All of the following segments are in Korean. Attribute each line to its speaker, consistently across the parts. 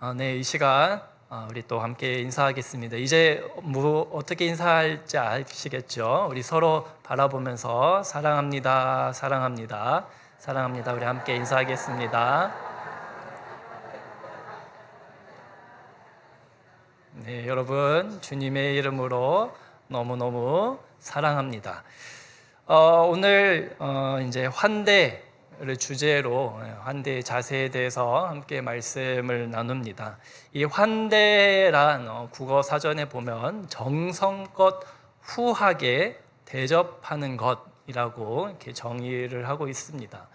Speaker 1: 아, 네, 이 시간 아, 우리 또 함께 인사하겠습니다. 이제 뭐 어떻게 인사할지 아시겠죠? 우리 서로 바라보면서 사랑합니다, 사랑합니다, 사랑합니다. 우리 함께 인사하겠습니다. 네, 여러분 주님의 이름으로 너무 너무 사랑합니다. 어, 오늘 어, 이제 환대 를 주제로 예, 환대의 자세에 대해서 함께 말씀을 나눕니다. 이 환대란 어, 국어 사전에 보면 정성껏 후하게 대접하는 것이라고 이렇게 정의를 하고 있습니다.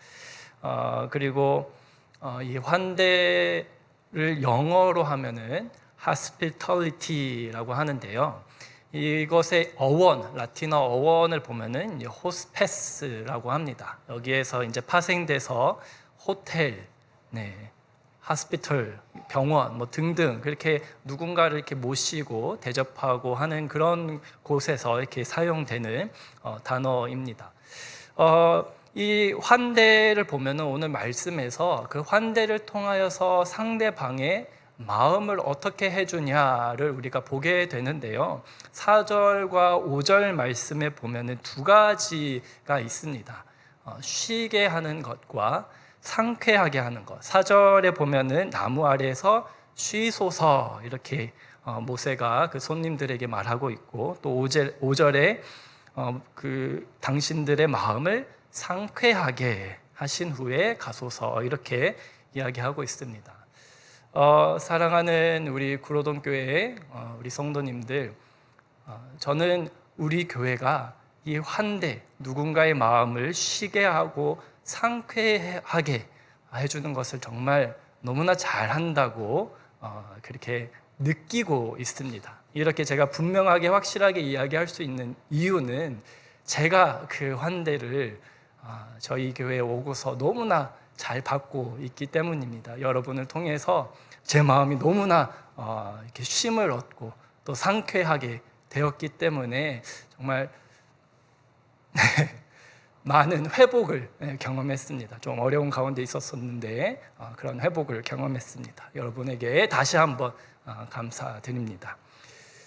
Speaker 1: 어, 그리고 어, 이 환대를 영어로 하면은 hospitality라고 하는데요. 이것의 어원, 라틴어 어원을 보면은 호스페스라고 합니다. 여기에서 이제 파생돼서 호텔, 네, 하스피털, 병원 뭐 등등 그렇게 누군가를 이렇게 모시고 대접하고 하는 그런 곳에서 이렇게 사용되는 어, 단어입니다. 어, 이 환대를 보면은 오늘 말씀에서 그 환대를 통하여서 상대방의 마음을 어떻게 해주냐를 우리가 보게 되는데요. 4절과 5절 말씀에 보면은 두 가지가 있습니다. 어, 쉬게 하는 것과 상쾌하게 하는 것. 4절에 보면은 나무 아래에서 쉬소서 이렇게 어, 모세가 그 손님들에게 말하고 있고 또 5절, 5절에 어, 그 당신들의 마음을 상쾌하게 하신 후에 가소서 이렇게 이야기하고 있습니다. 어, 사랑하는 우리 구로동 교회 어, 우리 성도님들, 어, 저는 우리 교회가 이 환대 누군가의 마음을 쉬게 하고 상쾌하게 해주는 것을 정말 너무나 잘한다고 어, 그렇게 느끼고 있습니다. 이렇게 제가 분명하게 확실하게 이야기할 수 있는 이유는 제가 그 환대를 어, 저희 교회에 오고서 너무나 잘 받고 있기 때문입니다. 여러분을 통해서 제 마음이 너무나 어, 이렇게 쉼을 얻고 또 상쾌하게 되었기 때문에 정말 많은 회복을 네, 경험했습니다. 좀 어려운 가운데 있었었는데 어, 그런 회복을 경험했습니다. 여러분에게 다시 한번 어, 감사드립니다.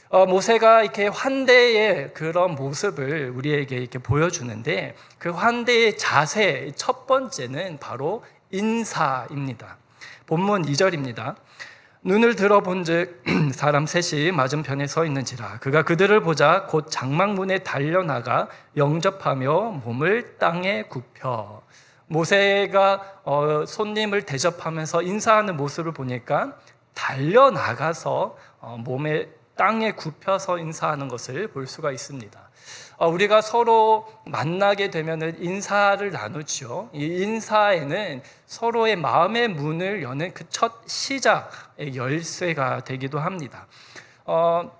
Speaker 1: 어, 모세가 이렇게 환대의 그런 모습을 우리에게 이렇게 보여주는데 그 환대의 자세 첫 번째는 바로 인사입니다. 본문 2절입니다. 눈을 들어본즉 사람 셋이 맞은편에 서 있는지라 그가 그들을 보자 곧 장막문에 달려나가 영접하며 몸을 땅에 굽혀 모세가 어, 손님을 대접하면서 인사하는 모습을 보니까 달려나가서 어, 몸에 땅에 굽혀서 인사하는 것을 볼 수가 있습니다. 어, 우리가 서로 만나게 되면 인사를 나누죠. 이 인사에는 서로의 마음의 문을 여는 그 첫 시작의 열쇠가 되기도 합니다. 어,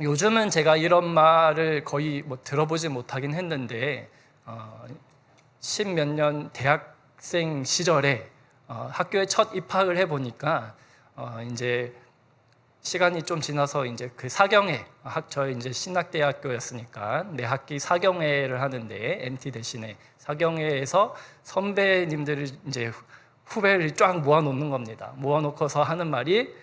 Speaker 1: 요즘은 제가 이런 말을 거의 뭐 들어보지 못하긴 했는데 어, 십몇 년 대학생 시절에 어, 학교에 첫 입학을 해 보니까 어, 이제 시간이 좀 지나서 이제 그 사경회 학저 이제 신학대학교였으니까 내 학기 사경회를 하는데 MT 대신에 사경회에서 선배님들을 이제 후배를 쫙 모아놓는 겁니다. 모아놓고서 하는 말이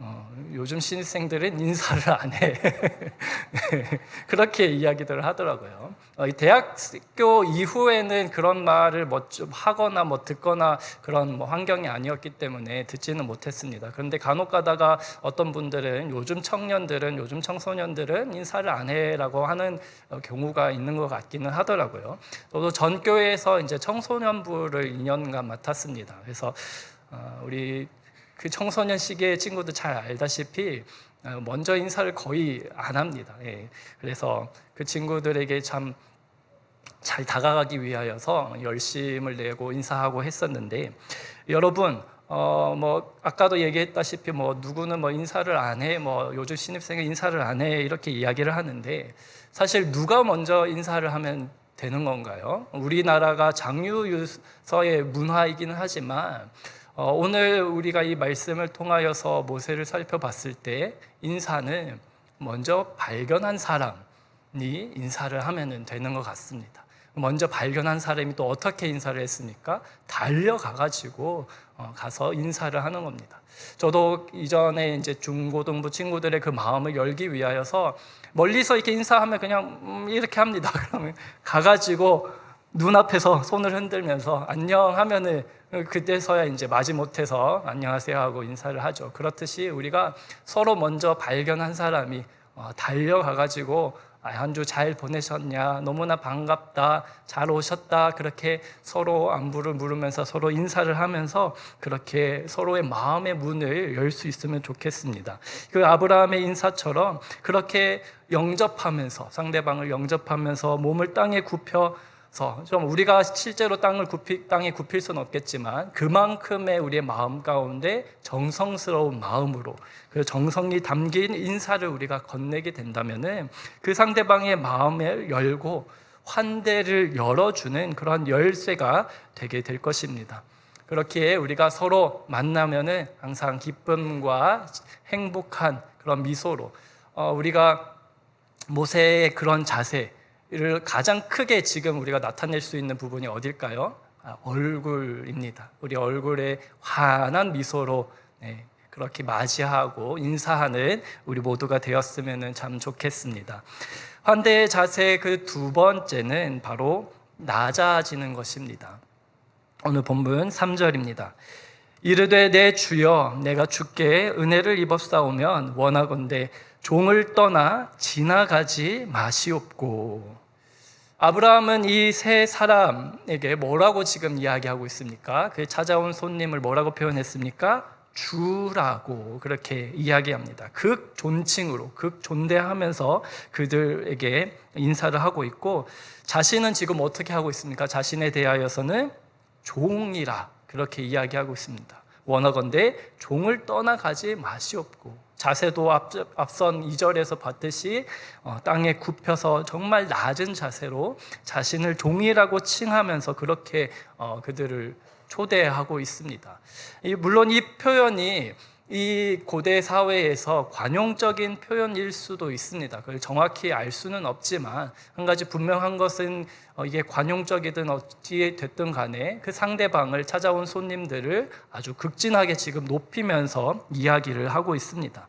Speaker 1: 어, 요즘 신입생들은 인사를 안 해. 그렇게 이야기들을 하더라고요. 어, 대학교 이후에는 그런 말을 뭐 좀 하거나 뭐 듣거나 그런 뭐 환경이 아니었기 때문에 듣지는 못했습니다. 그런데 간혹 가다가 어떤 분들은 요즘 청년들은 요즘 청소년들은 인사를 안 해라고 하는 어, 경우가 있는 것 같기는 하더라고요. 저도 전 교회에서 이제 청소년부를 2년간 맡았습니다. 그래서 어, 우리 그 청소년 시기의 친구도 잘 알다시피 어, 먼저 인사를 거의 안 합니다. 예. 그래서 그 친구들에게 참 잘 다가가기 위하여서 열심을 내고 인사하고 했었는데 여러분 어 뭐 아까도 얘기했다시피 뭐 누구는 뭐 인사를 안 해, 뭐 요즘 신입생은 인사를 안 해 이렇게 이야기를 하는데 사실 누가 먼저 인사를 하면 되는 건가요? 우리나라가 장유유서의 문화이기는 하지만 어, 오늘 우리가 이 말씀을 통하여서 모세를 살펴봤을 때 인사는 먼저 발견한 사람이 인사를 하면 되는 것 같습니다. 먼저 발견한 사람이 또 어떻게 인사를 했습니까? 달려가가지고 어, 가서 인사를 하는 겁니다. 저도 이전에 이제 중고등부 친구들의 그 마음을 열기 위하여서 멀리서 이렇게 인사하면 그냥 음, 이렇게 합니다. 그러면 가가지고 눈앞에서 손을 흔들면서 안녕 하면은 그때서야 이제 마지못해서 안녕하세요 하고 인사를 하죠. 그렇듯이 우리가 서로 먼저 발견한 사람이 어, 달려가가지고 아, 한주 잘 보내셨냐? 너무나 반갑다. 잘 오셨다. 그렇게 서로 안부를 물으면서 서로 인사를 하면서 그렇게 서로의 마음의 문을 열 수 있으면 좋겠습니다. 그 아브라함의 인사처럼 그렇게 영접하면서 상대방을 영접하면서 몸을 땅에 굽혀 좀 우리가 실제로 땅을 굽히, 땅에 굽힐 수는 없겠지만 그만큼의 우리의 마음 가운데 정성스러운 마음으로 그 정성이 담긴 인사를 우리가 건네게 된다면은 그 상대방의 마음을 열고 환대를 열어주는 그런 열쇠가 되게 될 것입니다. 그렇기에 우리가 서로 만나면은 항상 기쁨과 행복한 그런 미소로 어, 우리가 모세의 그런 자세 를 가장 크게 지금 우리가 나타낼 수 있는 부분이 어딜까요? 아, 얼굴입니다. 우리 얼굴에 환한 미소로 네, 그렇게 맞이하고 인사하는 우리 모두가 되었으면 참 좋겠습니다. 환대의 자세 그 두 번째는 바로 낮아지는 것입니다. 오늘 본문 3절입니다. 이르되 내 주여 내가 주께 은혜를 입었사오면 원하건대 종을 떠나 지나가지 마시옵고 아브라함은 이 세 사람에게 뭐라고 지금 이야기하고 있습니까? 그 찾아온 손님을 뭐라고 표현했습니까? 주라고 그렇게 이야기합니다. 극 존칭으로 극 존대하면서 그들에게 인사를 하고 있고 자신은 지금 어떻게 하고 있습니까? 자신에 대하여서는 종이라 그렇게 이야기하고 있습니다. 원하건대 종을 떠나가지 마시옵고 자세도 앞, 앞선 2절에서 봤듯이 어, 땅에 굽혀서 정말 낮은 자세로 자신을 종이라고 칭하면서 그렇게 어, 그들을 초대하고 있습니다. 물론 이 표현이 이 고대 사회에서 관용적인 표현일 수도 있습니다. 그걸 정확히 알 수는 없지만 한 가지 분명한 것은 어, 이게 관용적이든 어찌 됐든 간에 그 상대방을 찾아온 손님들을 아주 극진하게 지금 높이면서 이야기를 하고 있습니다.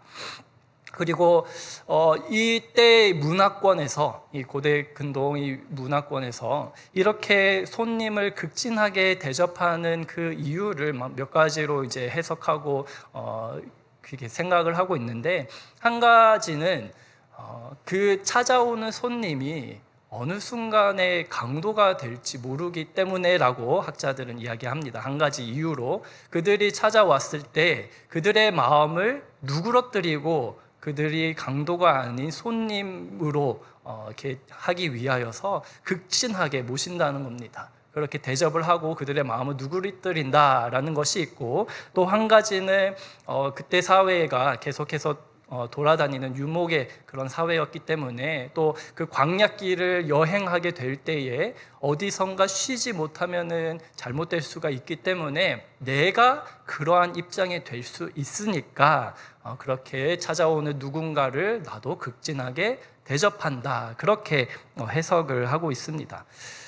Speaker 1: 그리고 어, 이때 문화권에서 이 고대 근동 이 문화권에서 이렇게 손님을 극진하게 대접하는 그 이유를 몇 가지로 이제 해석하고 어, 그게 생각을 하고 있는데 한 가지는 어, 그 찾아오는 손님이 어느 순간에 강도가 될지 모르기 때문에라고 학자들은 이야기합니다. 한 가지 이유로 그들이 찾아왔을 때 그들의 마음을 누그러뜨리고 그들이 강도가 아닌 손님으로 어, 이렇게 하기 위하여서 극진하게 모신다는 겁니다. 그렇게 대접을 하고 그들의 마음을 누그러뜨린다라는 것이 있고 또 한 가지는 어, 그때 사회가 계속해서 어, 돌아다니는 유목의 그런 사회였기 때문에 또 그 광약길을 여행하게 될 때에 어디선가 쉬지 못하면은 잘못될 수가 있기 때문에 내가 그러한 입장에 될 수 있으니까 어, 그렇게 찾아오는 누군가를 나도 극진하게 대접한다 그렇게 어, 해석을 하고 있습니다.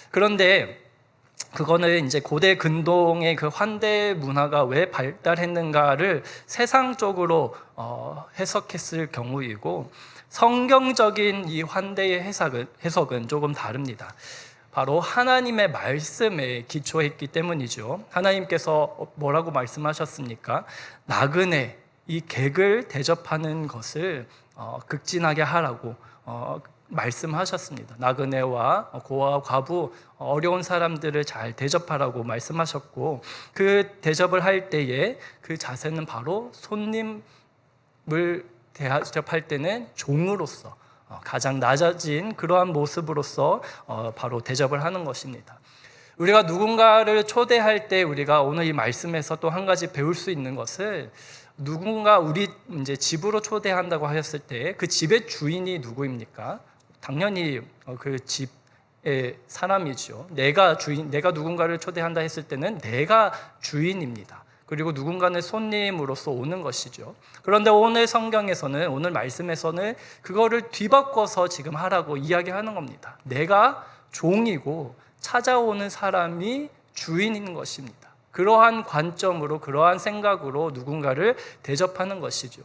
Speaker 1: 그런데 그거는 이제 고대 근동의 그 환대 문화가 왜 발달했는가를 세상적으로 어, 해석했을 경우이고 성경적인 이 환대의 해석은 조금 다릅니다. 바로 하나님의 말씀에 기초했기 때문이죠. 하나님께서 뭐라고 말씀하셨습니까? 나그네 이 객을 대접하는 것을 어, 극진하게 하라고 어, 말씀하셨습니다. 나그네와 고아 과부 어려운 사람들을 잘 대접하라고 말씀하셨고 그 대접을 할 때에 그 자세는 바로 손님을 대접할 때는 종으로서 어, 가장 낮아진 그러한 모습으로서 어, 바로 대접을 하는 것입니다. 우리가 누군가를 초대할 때 우리가 오늘 이 말씀에서 또 한 가지 배울 수 있는 것을 누군가 우리 이제 집으로 초대한다고 하셨을 때 그 집의 주인이 누구입니까? 당연히 어, 그 집의 사람이죠. 내가 주인, 내가 누군가를 초대한다 했을 때는 내가 주인입니다. 그리고 누군가는 손님으로서 오는 것이죠. 그런데 오늘 성경에서는 오늘 말씀에서는 그거를 뒤바꿔서 지금 하라고 이야기하는 겁니다. 내가 종이고 찾아오는 사람이 주인인 것입니다. 그러한 관점으로 그러한 생각으로 누군가를 대접하는 것이죠.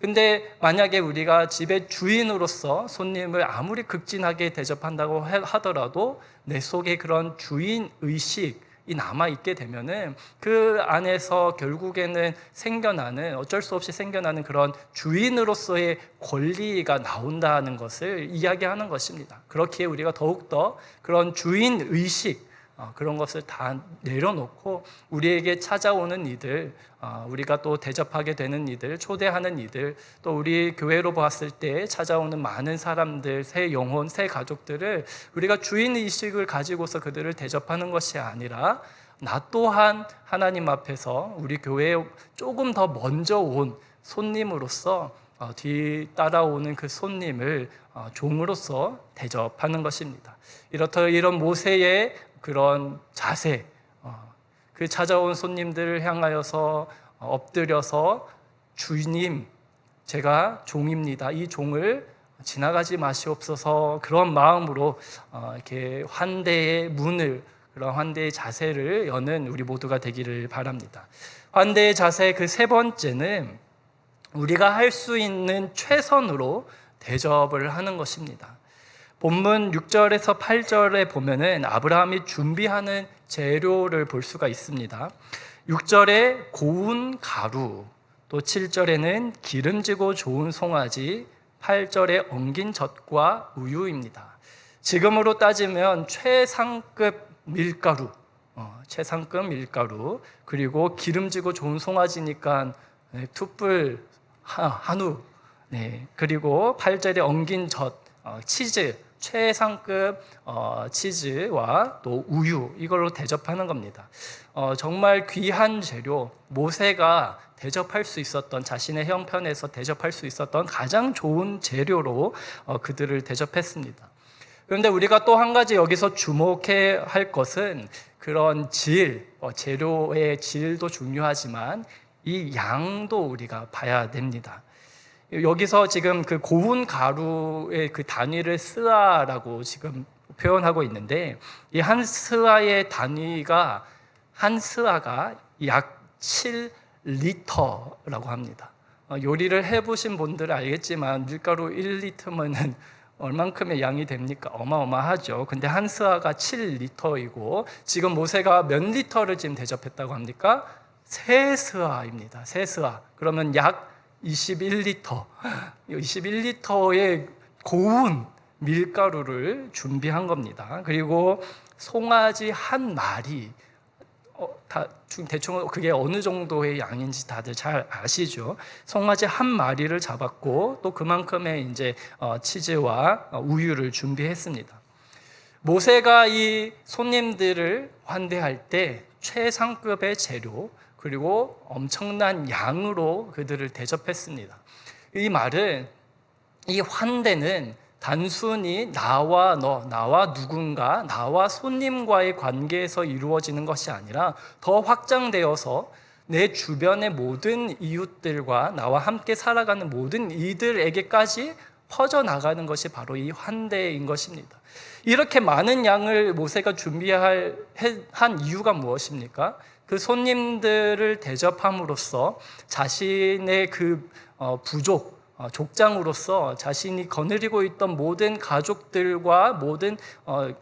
Speaker 1: 근데 만약에 우리가 집의 주인으로서 손님을 아무리 극진하게 대접한다고 해- 하더라도 내 속에 그런 주인 의식 이 남아 있게 되면은 그 안에서 결국에는 생겨나는 어쩔 수 없이 생겨나는 그런 주인으로서의 권리가 나온다는 것을 이야기하는 것입니다. 그렇기에 우리가 더욱더 그런 주인 의식 어, 그런 것을 다 내려놓고 우리에게 찾아오는 이들, 어, 우리가 또 대접하게 되는 이들, 초대하는 이들, 또 우리 교회로 봤을 때 찾아오는 많은 사람들, 새 영혼, 새 가족들을 우리가 주인 의식을 가지고서 그들을 대접하는 것이 아니라 나 또한 하나님 앞에서 우리 교회에 조금 더 먼저 온 손님으로서 어, 뒤 따라오는 그 손님을 어, 종으로서 대접하는 것입니다. 이렇다 이런 모세의 그런 자세, 어, 그 찾아온 손님들을 향하여서 어, 엎드려서 주님, 제가 종입니다. 이 종을 지나가지 마시옵소서 그런 마음으로 어, 이렇게 환대의 문을 그런 환대의 자세를 여는 우리 모두가 되기를 바랍니다. 환대의 자세 그 세 번째는 우리가 할 수 있는 최선으로 대접을 하는 것입니다. 본문 6절에서 8절에 보면은 아브라함이 준비하는 재료를 볼 수가 있습니다. 6절에 고운 가루, 또 7절에는 기름지고 좋은 송아지, 8절에 엉긴 젖과 우유입니다. 지금으로 따지면 최상급 밀가루, 어, 최상급 밀가루, 그리고 기름지고 좋은 송아지니까 네, 툭불 하- 한우, 네, 그리고 8절에 엉긴 젖, 어, 치즈, 최상급 어, 치즈와 또 우유 이걸로 대접하는 겁니다. 어, 정말 귀한 재료 모세가 대접할 수 있었던 자신의 형편에서 대접할 수 있었던 가장 좋은 재료로 어, 그들을 대접했습니다. 그런데 우리가 또 한 가지 여기서 주목해야 할 것은 그런 질, 어, 재료의 질도 중요하지만 이 양도 우리가 봐야 됩니다. 여기서 지금 그 고운 가루의 그 단위를 스아라고 지금 표현하고 있는데 이 한 스아의 단위가 한 스아가 약 7리터라고 합니다. 어, 요리를 해보신 분들은 알겠지만 밀가루 1리터면은 얼만큼의 양이 됩니까? 어마어마하죠. 근데 한 스아가 7리터이고 지금 모세가 몇 리터를 지금 대접했다고 합니까? 세 스아입니다. 세 스아. 그러면 약 21리터. 21리터의 고운 밀가루를 준비한 겁니다. 그리고 송아지 한 마리 어, 다 중- 대충 그게 어느 정도의 양인지 다들 잘 아시죠? 송아지 한 마리를 잡았고 또 그만큼의 이제 어, 치즈와 어, 우유를 준비했습니다. 모세가 이 손님들을 환대할 때 최상급의 재료 그리고 엄청난 양으로 그들을 대접했습니다. 이 말은 이 환대는 단순히 나와 너, 나와 누군가, 나와 손님과의 관계에서 이루어지는 것이 아니라 더 확장되어서 내 주변의 모든 이웃들과 나와 함께 살아가는 모든 이들에게까지 퍼져나가는 것이 바로 이 환대인 것입니다. 이렇게 많은 양을 모세가 준비할 한 이유가 무엇입니까? 그 손님들을 대접함으로써 자신의 그 어, 부족, 어, 족장으로서 자신이 거느리고 있던 모든 가족들과 모든 어,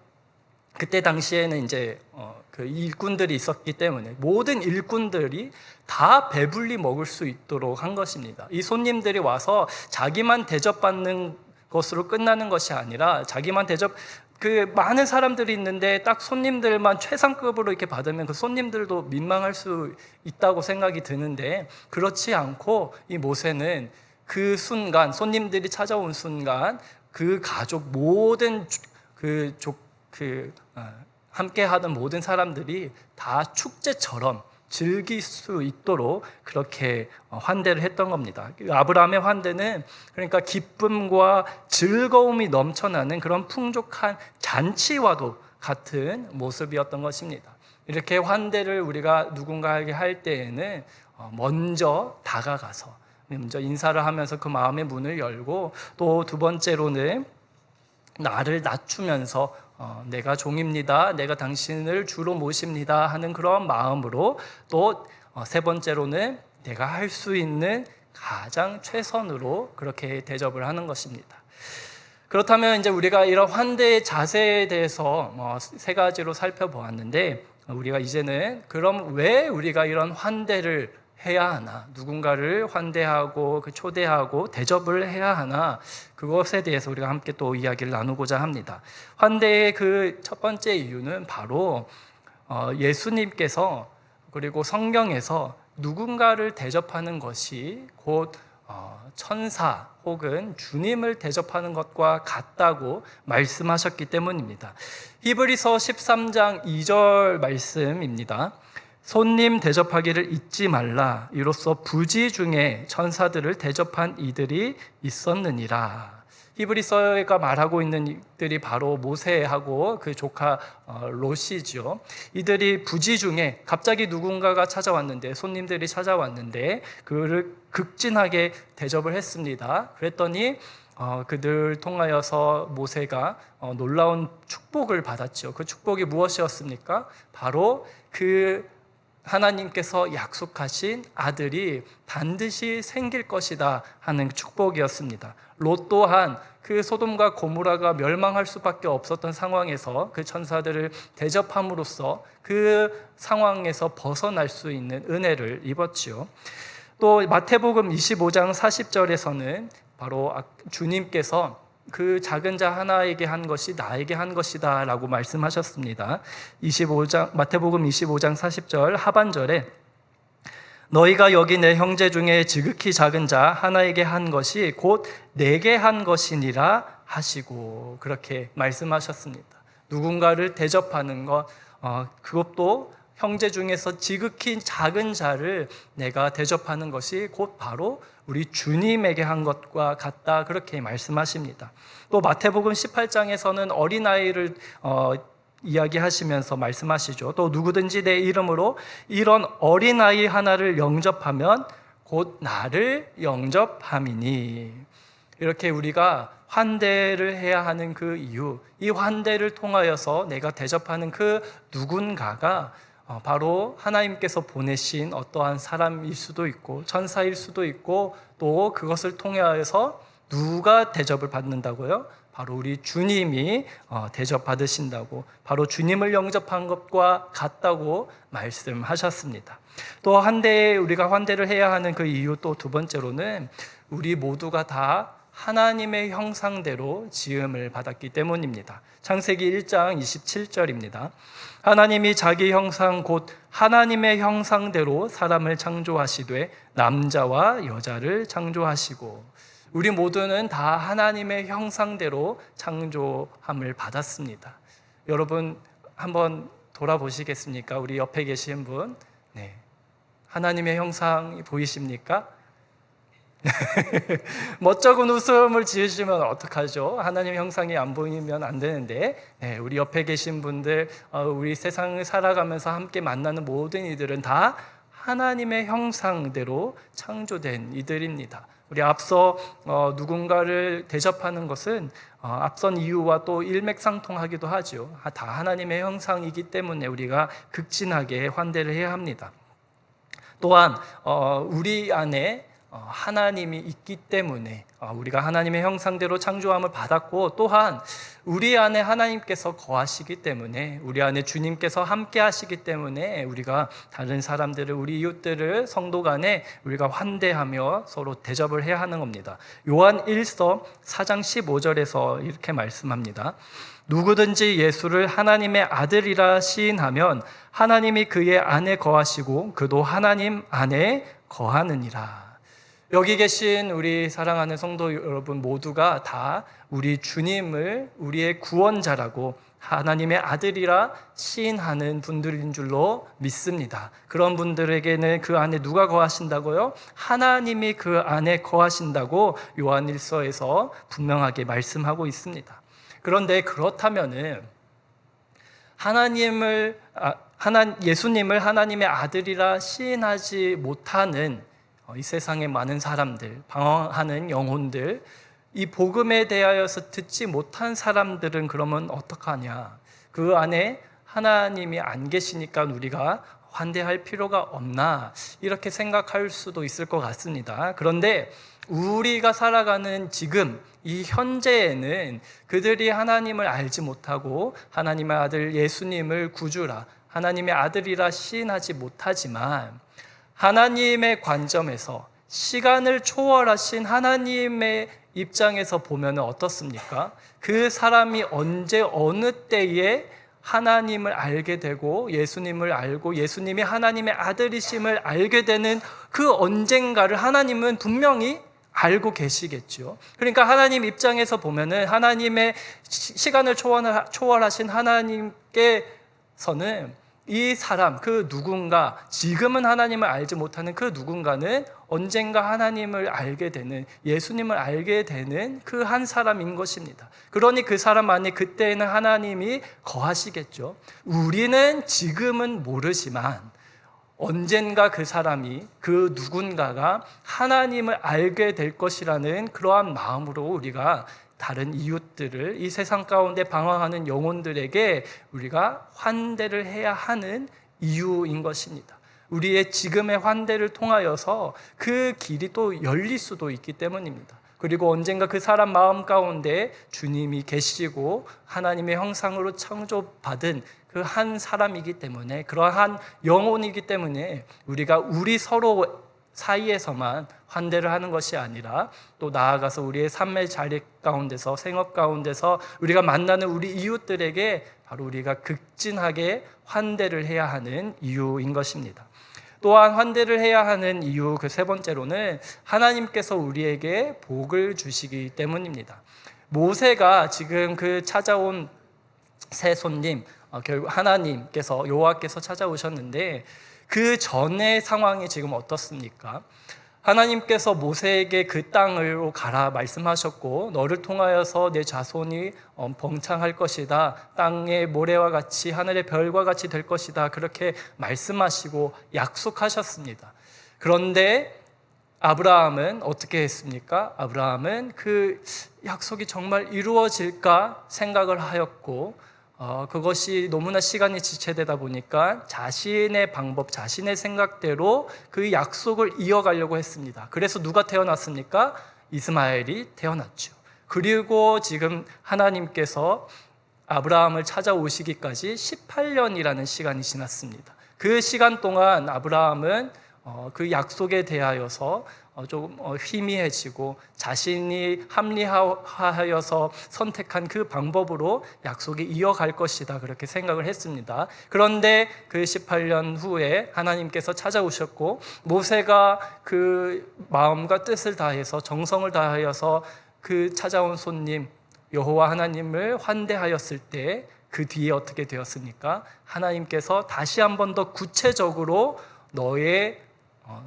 Speaker 1: 그때 당시에는 이제 어, 그 일꾼들이 있었기 때문에 모든 일꾼들이 다 배불리 먹을 수 있도록 한 것입니다. 이 손님들이 와서 자기만 대접받는 것으로 끝나는 것이 아니라 자기만 대접 그 많은 사람들이 있는데 딱 손님들만 최상급으로 이렇게 받으면 그 손님들도 민망할 수 있다고 생각이 드는데 그렇지 않고 이 모세는 그 순간 손님들이 찾아온 순간 그 가족 모든 그족그 어, 함께 하던 모든 사람들이 다 축제처럼 즐길 수 있도록 그렇게 어, 환대를 했던 겁니다. 그 아브라함의 환대는 그러니까 기쁨과 즐거움이 넘쳐나는 그런 풍족한 잔치와도 같은 모습이었던 것입니다. 이렇게 환대를 우리가 누군가에게 할 때에는 어, 먼저 다가가서 먼저 인사를 하면서 그 마음의 문을 열고 또 두 번째로는 나를 낮추면서 어, 내가 종입니다. 내가 당신을 주로 모십니다. 하는 그런 마음으로 또 어, 세 번째로는 내가 할 수 있는 가장 최선으로 그렇게 대접을 하는 것입니다. 그렇다면 이제 우리가 이런 환대의 자세에 대해서 뭐 세 가지로 살펴보았는데 우리가 이제는 그럼 왜 우리가 이런 환대를 해야 하나 누군가를 환대하고 그 초대하고 대접을 해야 하나 그것에 대해서 우리가 함께 또 이야기를 나누고자 합니다. 환대의 그 첫 번째 이유는 바로 어, 예수님께서 그리고 성경에서 누군가를 대접하는 것이 곧 어, 천사 혹은 주님을 대접하는 것과 같다고 말씀하셨기 때문입니다. 히브리서 13장 2절 말씀입니다. 손님 대접하기를 잊지 말라. 이로써 부지 중에 천사들을 대접한 이들이 있었느니라. 히브리서가 말하고 있는 이들이 바로 모세하고 그 조카 어, 롯이죠. 이들이 부지 중에 갑자기 누군가가 찾아왔는데 손님들이 찾아왔는데 그를 극진하게 대접을 했습니다. 그랬더니 어, 그들 통하여서 모세가 어, 놀라운 축복을 받았죠. 그 축복이 무엇이었습니까? 바로 그 하나님께서 약속하신 아들이 반드시 생길 것이다 하는 축복이었습니다. 롯 또한 그 소돔과 고무라가 멸망할 수밖에 없었던 상황에서 그 천사들을 대접함으로써 그 상황에서 벗어날 수 있는 은혜를 입었지요. 또 마태복음 25장 40절에서는 바로 주님께서 그 작은 자 하나에게 한 것이 나에게 한 것이다 라고 말씀하셨습니다. 25장, 마태복음 25장 40절 하반절에 너희가 여기 내 형제 중에 지극히 작은 자 하나에게 한 것이 곧 내게 한 것이니라 하시고 그렇게 말씀하셨습니다. 누군가를 대접하는 것, 어, 그것도 형제 중에서 지극히 작은 자를 내가 대접하는 것이 곧 바로 우리 주님에게 한 것과 같다 그렇게 말씀하십니다. 또 마태복음 18장에서는 어린아이를 어, 이야기하시면서 말씀하시죠. 또 누구든지 내 이름으로 이런 어린아이 하나를 영접하면 곧 나를 영접함이니 이렇게 우리가 환대를 해야 하는 그 이유, 이 환대를 통하여서 내가 대접하는 그 누군가가 어, 바로 하나님께서 보내신 어떠한 사람일 수도 있고 천사일 수도 있고 또 그것을 통하여서 누가 대접을 받는다고요? 바로 우리 주님이 어, 대접 받으신다고 바로 주님을 영접한 것과 같다고 말씀하셨습니다. 또 한대 우리가 환대를 해야 하는 그 이유 또 두 번째로는 우리 모두가 다 하나님의 형상대로 지음을 받았기 때문입니다. 창세기 1장 27절입니다. 하나님이 자기 형상 곧 하나님의 형상대로 사람을 창조하시되 남자와 여자를 창조하시고 우리 모두는 다 하나님의 형상대로 창조함을 받았습니다. 여러분 한번 돌아보시겠습니까? 우리 옆에 계신 분, 네. 하나님의 형상이 보이십니까? 멋쩍은 웃음을 지으시면 어떡하죠? 하나님 형상이 안 보이면 안 되는데, 네, 우리 옆에 계신 분들, 어, 우리 세상을 살아가면서 함께 만나는 모든 이들은 다 하나님의 형상대로 창조된 이들입니다. 우리 앞서 어, 누군가를 대접하는 것은 어, 앞선 이유와 또 일맥상통하기도 하죠. 다 하나님의 형상이기 때문에 우리가 극진하게 환대를 해야 합니다. 또한 어, 우리 안에 어, 하나님이 있기 때문에 어, 우리가 하나님의 형상대로 창조함을 받았고 또한 우리 안에 하나님께서 거하시기 때문에 우리 안에 주님께서 함께 하시기 때문에 우리가 다른 사람들을 우리 이웃들을 성도 간에 우리가 환대하며 서로 대접을 해야 하는 겁니다. 요한 1서 4장 15절에서 이렇게 말씀합니다. 누구든지 예수를 하나님의 아들이라 시인하면 하나님이 그의 안에 거하시고 그도 하나님 안에 거하느니라. 여기 계신 우리 사랑하는 성도 여러분 모두가 다 우리 주님을 우리의 구원자라고 하나님의 아들이라 시인하는 분들인 줄로 믿습니다. 그런 분들에게는 그 안에 누가 거하신다고요? 하나님이 그 안에 거하신다고 요한 1서에서 분명하게 말씀하고 있습니다. 그런데 그렇다면은 하나님을 아, 하나 예수님을 하나님의 아들이라 시인하지 못하는 어, 이 세상의 많은 사람들, 방황하는 영혼들, 이 복음에 대하여서 듣지 못한 사람들은 그러면 어떡하냐? 그 안에 하나님이 안 계시니까 우리가 환대할 필요가 없나? 이렇게 생각할 수도 있을 것 같습니다. 그런데 우리가 살아가는 지금 이 현재에는 그들이 하나님을 알지 못하고 하나님의 아들 예수님을 구주라 하나님의 아들이라 시인하지 못하지만 하나님의 관점에서 시간을 초월하신 하나님의 입장에서 보면 어떻습니까? 그 사람이 언제 어느 때에 하나님을 알게 되고 예수님을 알고 예수님이 하나님의 아들이심을 알게 되는 그 언젠가를 하나님은 분명히 알고 계시겠죠. 그러니까 하나님 입장에서 보면은 하나님의 시간을 초월하신 하나님께서는 이 사람, 그 누군가, 지금은 하나님을 알지 못하는 그 누군가는 언젠가 하나님을 알게 되는, 예수님을 알게 되는 그 한 사람인 것입니다. 그러니 그 사람 안에 그때에는 하나님이 거하시겠죠. 우리는 지금은 모르지만, 언젠가 그 사람이 그 누군가가 하나님을 알게 될 것이라는 그러한 마음으로 우리가 다른 이웃들을 이 세상 가운데 방황하는 영혼들에게 우리가 환대를 해야 하는 이유인 것입니다. 우리의 지금의 환대를 통하여서 그 길이 또 열릴 수도 있기 때문입니다. 그리고 언젠가 그 사람 마음 가운데 주님이 계시고 하나님의 형상으로 창조받은 그 한 사람이기 때문에 그러한 영혼이기 때문에 우리가 우리 서로 사이에서만 환대를 하는 것이 아니라 또 나아가서 우리의 삶의 자리 가운데서 생업 가운데서 우리가 만나는 우리 이웃들에게 바로 우리가 극진하게 환대를 해야 하는 이유인 것입니다. 또한 환대를 해야 하는 이유 그 세 번째로는 하나님께서 우리에게 복을 주시기 때문입니다. 모세가 지금 그 찾아온 새 손님 어, 결국 하나님께서 여호와께서 찾아오셨는데 그 전의 상황이 지금 어떻습니까? 하나님께서 모세에게 그 땅으로 가라 말씀하셨고 너를 통하여서 내 자손이 어, 번창할 것이다. 땅의 모래와 같이 하늘의 별과 같이 될 것이다. 그렇게 말씀하시고 약속하셨습니다. 그런데 아브라함은 어떻게 했습니까? 아브라함은 그 약속이 정말 이루어질까 생각을 하였고 어, 그것이 너무나 시간이 지체되다 보니까 자신의 방법, 자신의 생각대로 그 약속을 이어가려고 했습니다. 그래서 누가 태어났습니까? 이스마엘이 태어났죠. 그리고 지금 하나님께서 아브라함을 찾아오시기까지 18년이라는 시간이 지났습니다. 그 시간 동안 아브라함은 어, 그 약속에 대하여서 어, 조금 어, 희미해지고 자신이 합리화하여서 선택한 그 방법으로 약속이 이어갈 것이다 그렇게 생각을 했습니다. 그런데 그 18년 후에 하나님께서 찾아오셨고 모세가 그 마음과 뜻을 다해서 정성을 다하여서 그 찾아온 손님 여호와 하나님을 환대하였을 때 그 뒤에 어떻게 되었습니까? 하나님께서 다시 한 번 더 구체적으로 너의 어,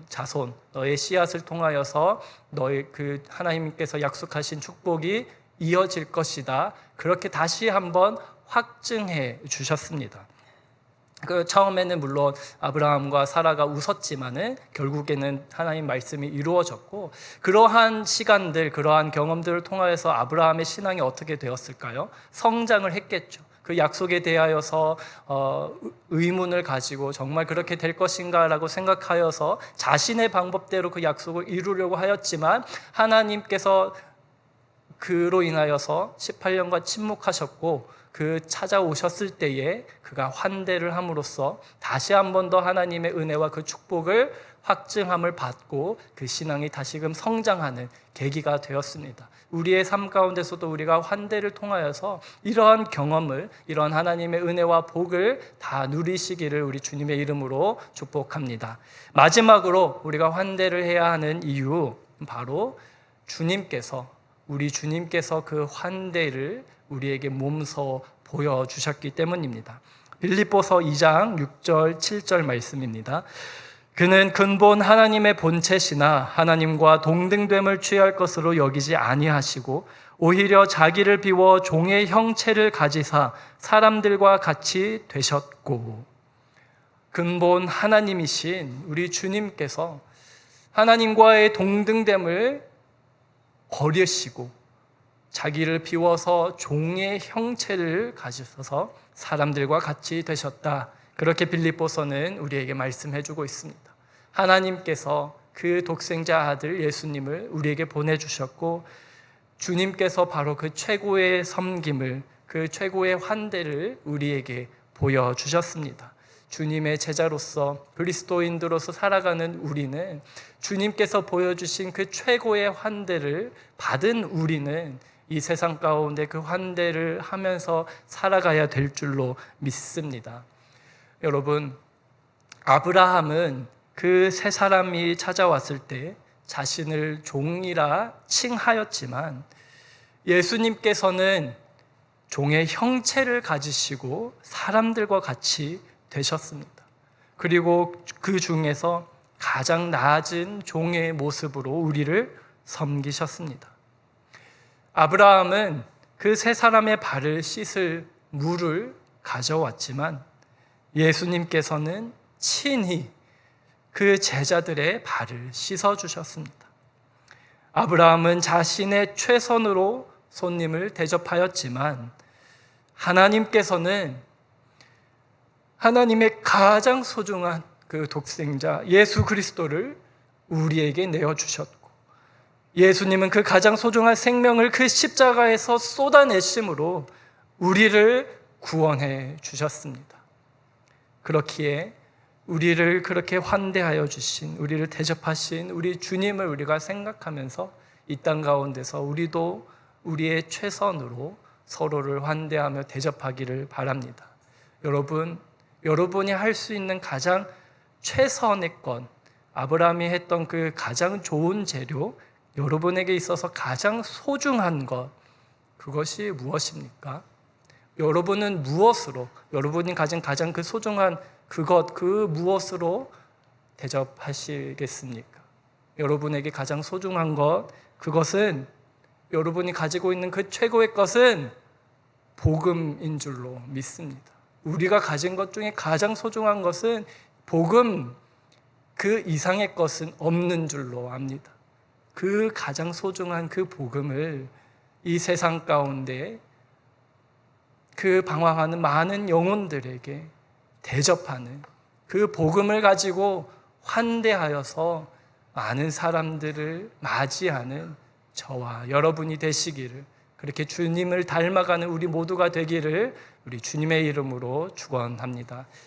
Speaker 1: 자손 너의 씨앗을 통하여서 너의 그 하나님께서 약속하신 축복이 이어질 것이다. 그렇게 다시 한번 확증해 주셨습니다. 그 처음에는 물론 아브라함과 사라가 웃었지만은 결국에는 하나님 말씀이 이루어졌고 그러한 시간들 그러한 경험들을 통하여서 아브라함의 신앙이 어떻게 되었을까요? 성장을 했겠죠. 그 약속에 대하여서 어, 의문을 가지고 정말 그렇게 될 것인가라고 생각하여서 자신의 방법대로 그 약속을 이루려고 하였지만 하나님께서 그로 인하여서 18년간 침묵하셨고 그 찾아오셨을 때에 그가 환대를 함으로써 다시 한 번 더 하나님의 은혜와 그 축복을 확증함을 받고 그 신앙이 다시금 성장하는 계기가 되었습니다. 우리의 삶 가운데서도 우리가 환대를 통하여서 이러한 경험을 이러한 하나님의 은혜와 복을 다 누리시기를 우리 주님의 이름으로 축복합니다. 마지막으로 우리가 환대를 해야 하는 이유 바로 주님께서 우리 주님께서 그 환대를 우리에게 몸소 보여 주셨기 때문입니다. 빌립보서 2장 6절 7절 말씀입니다. 그는 근본 하나님의 본체시나 하나님과 동등됨을 취할 것으로 여기지 아니하시고 오히려 자기를 비워 종의 형체를 가지사 사람들과 같이 되셨고 근본 하나님이신 우리 주님께서 하나님과의 동등됨을 버리시고 자기를 비워서 종의 형체를 가지셔서 사람들과 같이 되셨다. 그렇게 빌립보서는 우리에게 말씀해 주고 있습니다. 하나님께서 그 독생자 아들 예수님을 우리에게 보내 주셨고 주님께서 바로 그 최고의 섬김을 그 최고의 환대를 우리에게 보여 주셨습니다. 주님의 제자로서 그리스도인들로서 살아가는 우리는 주님께서 보여주신 그 최고의 환대를 받은 우리는 이 세상 가운데 그 환대를 하면서 살아가야 될 줄로 믿습니다. 여러분, 아브라함은 그 세 사람이 찾아왔을 때 자신을 종이라 칭하였지만 예수님께서는 종의 형체를 가지시고 사람들과 같이 되셨습니다. 그리고 그 중에서 가장 낮은 종의 모습으로 우리를 섬기셨습니다. 아브라함은 그 세 사람의 발을 씻을 물을 가져왔지만 예수님께서는 친히 그 제자들의 발을 씻어 주셨습니다. 아브라함은 자신의 최선으로 손님을 대접하였지만 하나님께서는 하나님의 가장 소중한 그 독생자 예수 그리스도를 우리에게 내어 주셨고 예수님은 그 가장 소중한 생명을 그 십자가에서 쏟아내심으로 우리를 구원해 주셨습니다. 그렇기에 우리를 그렇게 환대하여 주신 우리를 대접하신 우리 주님을 우리가 생각하면서 이 땅 가운데서 우리도 우리의 최선으로 서로를 환대하며 대접하기를 바랍니다. 여러분, 여러분이 할 수 있는 가장 최선의 건 아브라함이 했던 그 가장 좋은 재료, 여러분에게 있어서 가장 소중한 것 그것이 무엇입니까? 여러분은 무엇으로 여러분이 가진 가장 그 소중한 그것 그 무엇으로 대접하시겠습니까? 여러분에게 가장 소중한 것 그것은 여러분이 가지고 있는 그 최고의 것은 복음인 줄로 믿습니다. 우리가 가진 것 중에 가장 소중한 것은 복음 그 이상의 것은 없는 줄로 압니다. 그 가장 소중한 그 복음을 이 세상 가운데 그 방황하는 많은 영혼들에게 대접하는 그 복음을 가지고 환대하여서 많은 사람들을 맞이하는 저와 여러분이 되시기를 그렇게 주님을 닮아가는 우리 모두가 되기를 우리 주님의 이름으로 축원합니다.